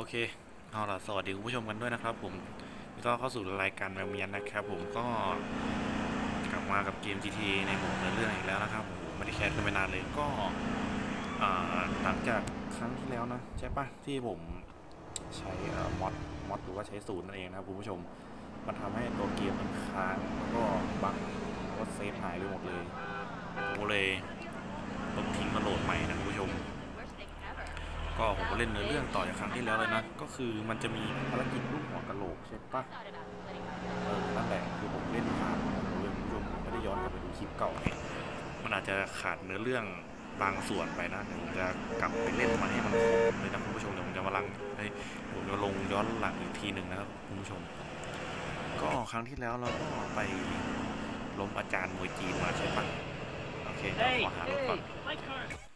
โอเค เอาล่ะ สวัสดีคุณผู้ชมกันด้วยนะครับ ผมก็เข้าสู่รายการแมวเมียนนะครับ ผมก็กลับมากับเกม GTA ในหมดเนื้อเรื่องอีกแล้วนะครับโอ้โหไม่ได้แคสกันไปนานเลยก็หลังจากครั้งที่แล้วนะใช่ปะที่ผมใช้มอดมอดหรือว่าใช้สูตรนั่นเองนะครับคุณผู้ชมมันทำให้ตัวเกมมันค้างแล้วก็บั๊กแล้วก็เซฟหายไปหมดเลยผมเลย ก็ผมก็เล่นเนื้อเรื่องต่อจากครั้งที่แล้วเลยนะ ก็คือมันจะมีภารกิจลูกหัวกะโหลกใช่ปะเออนั่นแหละคือผมเล่นผ่านเรื่องรวมผมไม่ได้ย้อนกลับไปดูคลิปเก่า มันอาจจะขาดเนื้อเรื่องบางส่วนไปนะเดี๋ยวผมจะกลับไปเล่นมันให้มันครบเลยนะคุณผู้ชมเดี๋ยวผมจะมาลังเฮ้ยผมจะลงย้อนหลังอีกทีหนึ่งนะครับคุณผู้ชม ก็ครั้งที่แล้วเราก็ไปล้มอาจารย์มวยจีนมาใช่ปะโอเคเดี๋ยวขอหารถก่อน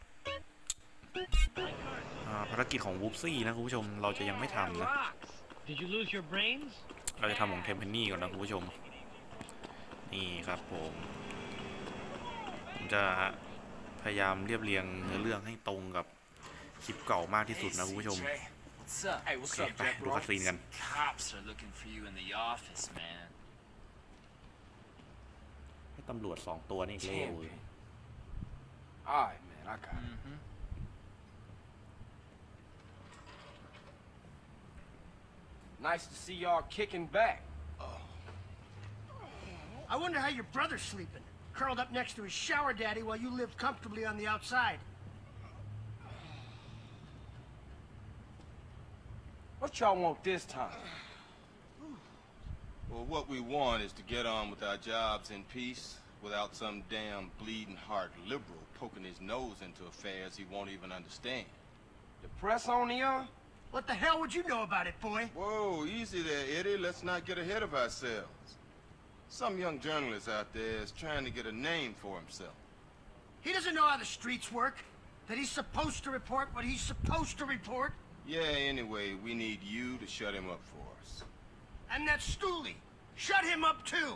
ภารกิจของวูฟซี่นะคุณผู้ชมเราจะยังไม่ทำนะ Rocks. Did you lose your brains? เราจะทำของเทมเพนนี่ก่อนนะคุณผู้ชม นี่ครับผม ผมจะพยายามเรียบเรียงเนื้อเรื่องให้ตรงกับคลิปเก่ามากที่สุดนะคุณผู้ชม What's up? Hey, what's Okay, up, ไป Jack ดู bro? คัสซีนกัน Cops are looking for you in the office, man. ให้ตำรวจสองตัวนี่อีกเร็ว All right, man, I got it. Nice to see y'all kicking back. Oh. I wonder how your brother's sleeping. Curled up next to his shower daddy while you lived comfortably on the outside. What y'all want this time? Well, what we want is to get on with our jobs in peace without some damn bleeding heart liberal poking his nose into affairs he won't even understand. The press on y'all? What the hell would you know about it, boy? Whoa, easy there, Eddie. Let's not get ahead of ourselves. Some young journalist out there is trying to get a name for himself. He doesn't know how the streets work. That he's supposed to report what he's supposed to report. Yeah, anyway, we need you to shut him up for us. And that Stooley. Shut him up too.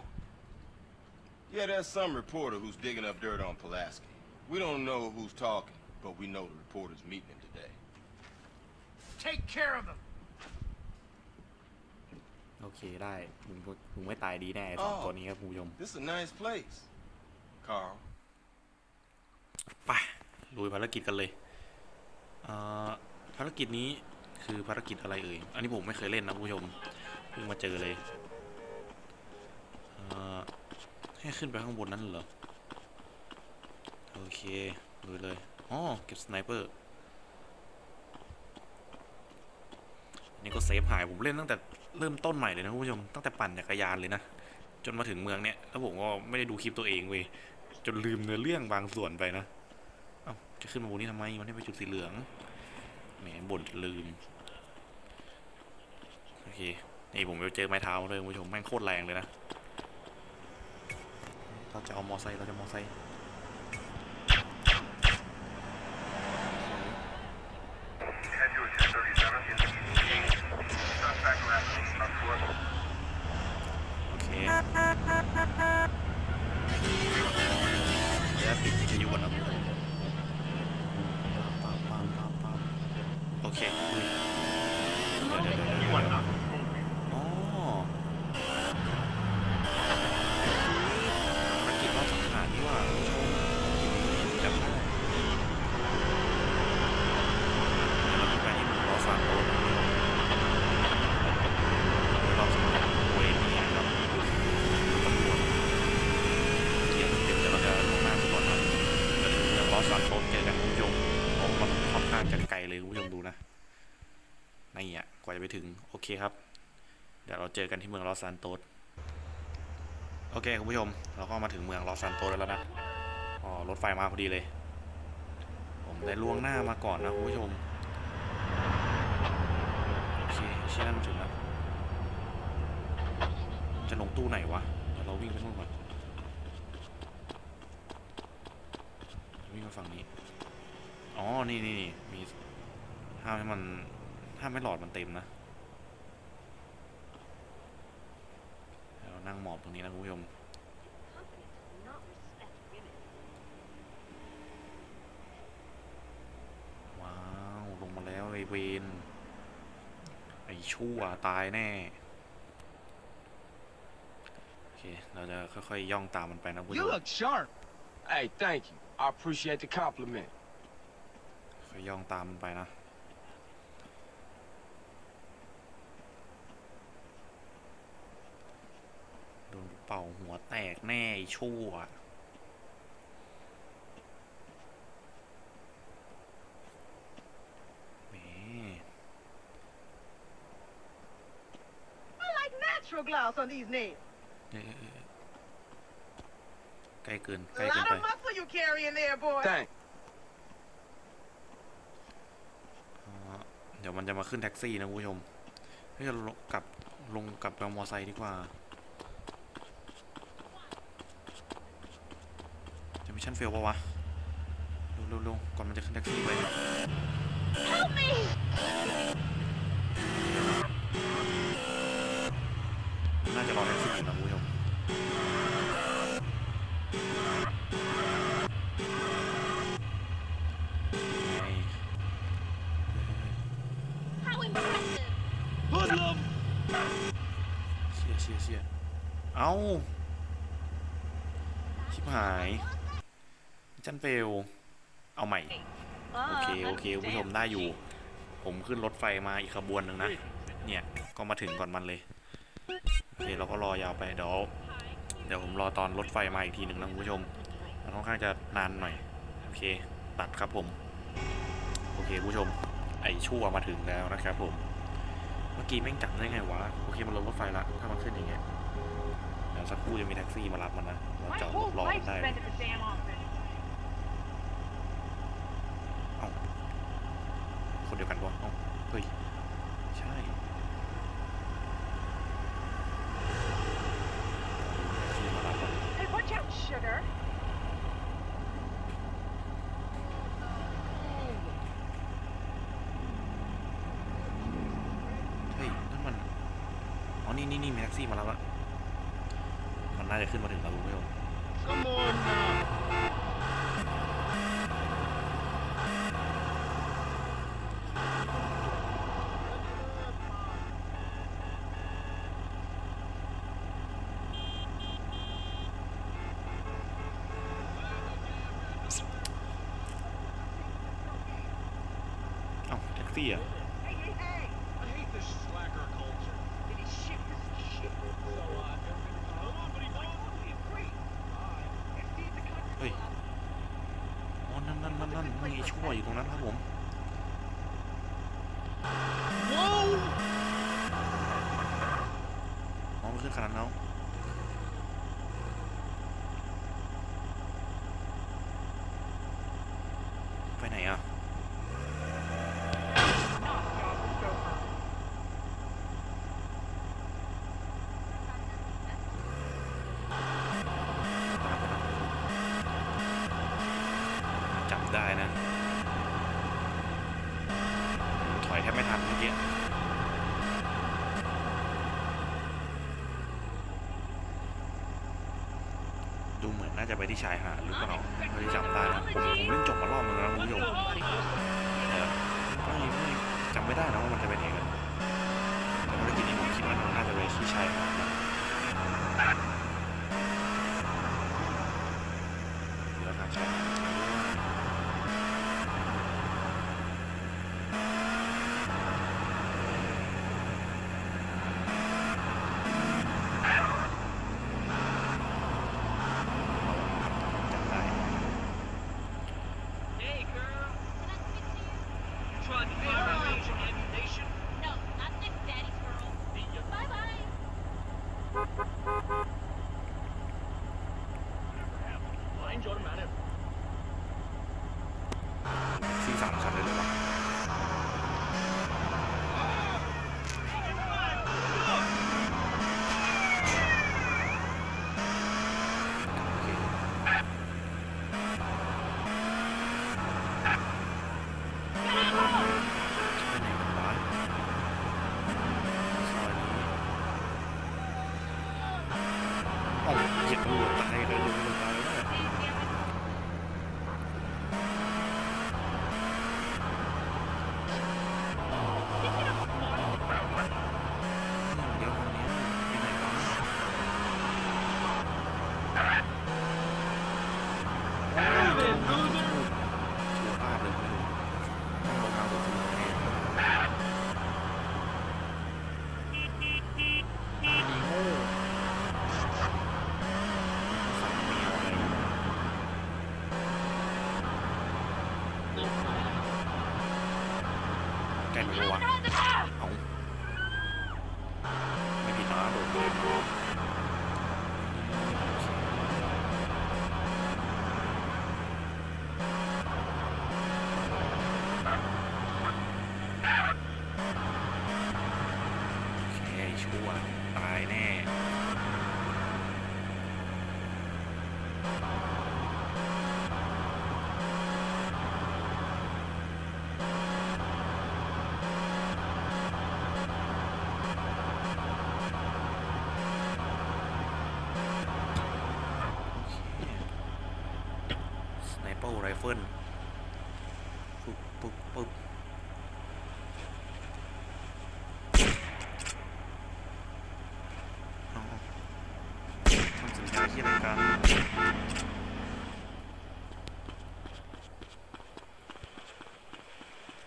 Yeah, there's some reporter who's digging up dirt on Pulaski. We don't know who's talking, but we know the reporter's meeting him. Take care of him. โอเคได้มึงมึงไม่ตายดีแน่ไอ้สองอ๋อตัวนี้ครับคุณผู้ชม This is a nice place. Carl. ไปลุยภารกิจกันเลยเอ่อภารกิจนี้คือภารกิจอะไรเอ่ย อันนี้ผมไม่เคยเล่นนะคุณผู้ชม เพิ่งมาเจอเลยเอ่อให้ขึ้นไปข้างบนนั้นเหรอ โอเคลุยเลย อ๋อ เก็บสไนเปอร์ อันนี้ก็ เซฟหายผมเล่นตั้งแต่เริ่มต้นใหม่เลยนะคุณผู้ชมตั้งแต่ปั่นจักรยานเลยนะ จนมาถึงเมืองเนี้ยแล้วผมก็ไม่ได้ดูคลิปตัวเองเว้ยจนลืมเนื้อเรื่องบางส่วนไปนะเอ้าจะขึ้นมาบนนี้ทำไมมันให้ไปจุดสีเหลืองแหมบ่นจนลืมโอเคนี่ผมไปเจอไม้เท้าเลยคุณผู้ชมแม่งโคตรแรงเลยนะเราจะเอามอไซค์เราจะมอไซค์ เคลุยเดี๋ยวเดี๋ยวเดี๋ยวเดี๋ยวอ๋อภารกิจรอบสังหารนี่หว่าคุณผู้ชมจำได้เดี๋ยวเราจะไปที่หมู่รอฟานโต้นะรอบสังหารเวเนียครับตำรวจเกียร์เต็มๆเดี๋ยวเราจะลงหน้าไปก่อนนะจะถึงเมืองลอสซานโตสเจอกัางจะไกลเลยคุณผู้ชมดูนะนี่อะกว่าจะไปถึง โอเคครับ เดี๋ยวเราเจอกันที่เมืองลอสซานโตสโอเคคุณผู้ชม เราก็มาถึงเมืองลอสซานโตสแล้วนะอ๋อรถไฟมาพอดีเลย ผมได้ล่วงหน้ามาก่อนนะคุณผู้ชมโอเคเชื่อมันถึงแล้วจะลงตู้ไหนวะเดี๋ยวเราวิ่งไปนู่นก่อนวิ่งมาฝั่งนี้ อ๋อ นี่นี่นี่มีห้ามให้มันห้ามให้หลอดมันเต็มนะเดี๋ยวเรานั่งหมอบตรงนี้นะคุณผู้ชมว้าว ลงมาแล้วไอเวนไอชั่วตายแน่ โอเค เราจะค่อยๆย่องตามมันไปนะคุณผู้ช You ม look sharp. Hey, thank you. I appreciate the compliment. ค่อยย่องตามมันไปนะ โดนเป่าหัวแตกแน่ไอ้ชั่วแหม I like natural gloss on these nails. เอ๊ะเอ๊ะเอ๊ะใกล้เกินใก A ล้เกิน lot ไป of muscle you carrying there, boy. Thanks. อ่าเดี๋ยวมันจะมาขึ้นแท็กซี่นะคุณผู้ชมเฮ้ยกลับลงกลับไปเอามอไซค์ดีกว่าจะมิชชั่นเฟลปะวะลงๆเร็วๆก่อนมันจะขึ้นแท็กซี่ไป ชิบหายมิชชั่นเฟล เอาใหม่ โอเค โอเคคุณผู้ชมได้อยู่ ผมขึ้นรถไฟมาอีกขบวนหนึ่งนะ เนี่ย ก็มาถึงก่อนมันเลย โอเค เราก็รอยาวไป เดี๋ยว เดี๋ยวผมรอตอนรถไฟมาอีกทีหนึ่งนะคุณผู้ชม มันค่อนข้างจะนานหน่อย โอเค ตัดครับผม โอเคคุณผู้ชม ไอชั่วมาถึงแล้วนะครับผม เมื่อกี้แม่งจับได้ไงวะ โอเค มันลงรถไฟละ ถ้ามันขึ้นอย่างเงี้ยเดี๋ยว สักครู่จะมีแท็กซี่มารับมันนะ เราจอดรถรอมันได้เลย the damn office. เอ้าคนเดียวกันปะเอ้าเฮ้ย ใช่ที่มารับอะ Hey, watch out, sugar. เฮ้ยนั่นมัน อ๋อ นี่นี่นี่มีแท็กซี่มารับอะ มันน่าจะขึ้นมาถึงแล้วคุณผู้ชม Come on now. เอ้าแท็กซี่อะ Hey, hey, hey! I hate this slacker culture. Did he ship this shit? So, uh, everything's going on, but he's like, Great. Let's see if the country เฮ้ย อ๋อ นั่นนั่นนั่นนั่นมีไอ้ ชั่วอยู่ตรงนั้นครับผม Whoa! อ๋อมันขึ้นขนาดนั้นแล้วไปไหนอะ จับได้นะ ถอยแทบไม่ทันเมื่อกี้ ดูเหมือนน่าจะไปที่ชายหาดหรือเปล่าเฮ้ยจำได้นะผมผมเล่นจบมารอบนึงแล้วนะคุณผู้ชมแต่ไม่ไม่จำไม่ได้นะว่ามันจะไปไหนกันแต่ภารกิจนี้ผมคิดว่ามันน่าจะไปที่ชายหาด change manners. manner. ล้หนูวะเอาไม่ผิดนะโดดเลยเนาะโอเคชั่วตายแน่ สไน เฟิลปุ๊บปุ๊บปุ๊บเอาทำสัญญาที่รายการ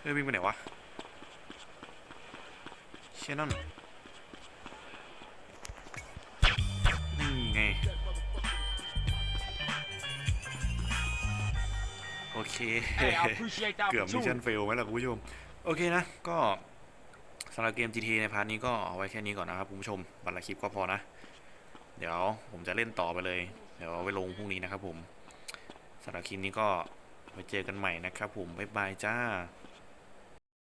เฮ้ยวิ่งไปไหนวะเชี่ยนั่น เค Hey, I appreciate the เกือบมิชชั่น opportunity. เฟลไหมล่ะคุณผู้ชม โอเคนะ ก็สำหรับเกม GT ในพาร์ทนี้ก็เอาไว้แค่นี้ก่อนนะครับคุณผู้ชม บัตรละคลิปก็พอนะ เดี๋ยวผมจะเล่นต่อไปเลย เดี๋ยวเอาไว้ลงพรุ่งนี้นะครับผมสำหรับคลิปนี้ก็ไว้เจอกันใหม่นะครับผม บ๊ายบายจ้า